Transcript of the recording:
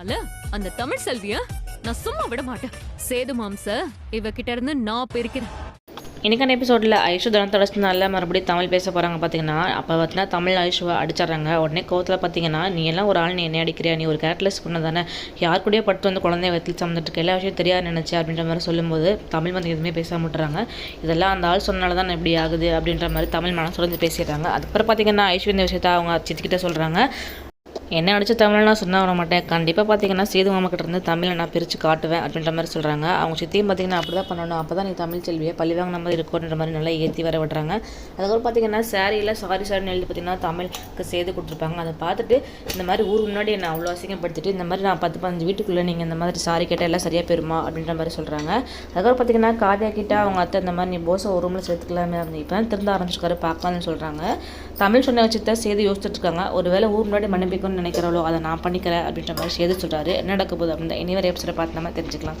அல்ல அந்த தமிழ் செல்விய நான் சும்மா விட மாட்டேன். சேது மாம்ச இவகிட்ட இருந்து நான் பெருக்கிறேன். இன்றைக்கான எபிசோடில் ஐஷு தனத்தோட மறுபடியும் தமிழ் பேச போகிறாங்க பார்த்தீங்கன்னா அப்போ பார்த்தீங்கன்னா தமிழ் ஐஷுவை அடிச்சிடுறாங்க. உடனே கோவத்தில் பார்த்தீங்கன்னா நீ எல்லாம் ஒரு ஆள் நீ என்ன அடிக்கிறியா? நீ ஒரு கேர்லெஸ் பண்ண தானே? யார் கூடயே பட்டு வந்து குழந்தைய வச்சு சமந்துட்டு எல்லா விஷயம் தெரியாது நினச்சி அப்படின்ற மாதிரி சொல்லும்போது தமிழ் வந்து எதுவுமே பேச மாட்டுறாங்க இதெல்லாம் அந்த ஆள் சொன்னால தான் இப்படி ஆகுது அப்படின்ற மாதிரி தமிழ் மனசு பேசிடுறாங்க. அதுக்கப்புறம் பார்த்தீங்கன்னா ஐஷு இந்த விஷயத்த அவங்க சித்திக்கிட்ட சொல்கிறாங்க என்ன அடிச்ச தமிழ் நான் சொன்ன வர மாட்டேன். கண்டிப்பாக பார்த்தீங்கன்னா சேது மாமா இருந்து தமிழை நான் பிரித்து காட்டுவேன் அப்படின்ற மாதிரி சொல்கிறாங்க அவங்க சுற்றியும் பார்த்தீங்கன்னா அப்படி தான் பண்ணணும். அப்போ தான் நீ தமிழ் செல்வியை பள்ளி வாங்கின மாதிரி இருக்கும்ன்ற மாதிரி நல்லா ஏற்றி வர விடுறாங்க அதுக்கப்புறம் பார்த்தீங்கன்னா சாரியில் சாரி சாரின்னு எழுதி பார்த்தீங்கன்னா தமிழுக்கு சேது கொடுத்துருப்பாங்க. அதை பார்த்துட்டு இந்த மாதிரி ஊர் முன்னாடி என்னை அவ்வளோ அசிங்கப்படுத்திட்டு இந்த மாதிரி நான் பத்து பதினஞ்சு வீட்டுக்குள்ளே நீங்கள் இந்த மாதிரி சாரி கேட்டால் எல்லாம் சரியாக போயிருமா அப்படின்ற மாதிரி சொல்கிறாங்க அதுக்கப்புறம் பார்த்தீங்கன்னா காதியா கிட்டே அவங்க அத்தை இந்த மாதிரி நீ போசை ஒரு ரூமில் சேர்த்துக்கலாமே அப்படின்னு இப்போ திருந்த ஆரம்பிச்சிருக்காரு பார்க்கலாம்னு சொல்கிறாங்க தமிழ் சொன்ன வச்சுட்டு சேது யோசிச்சுட்டு இருக்காங்க. ஒருவேளை ஊர் முன்னாடி மன்னிப்பிக்கணும்னு நினைக்கிறாளோ அதை நான் பண்ணிக்கிறேன் அப்படின்ற மாதிரி சேது சொல்கிறாரு என்ன நடக்க போகுது அப்படின்னு இனி வரை எபிசோட பார்த்து நம்ம தெரிஞ்சுக்கலாம்.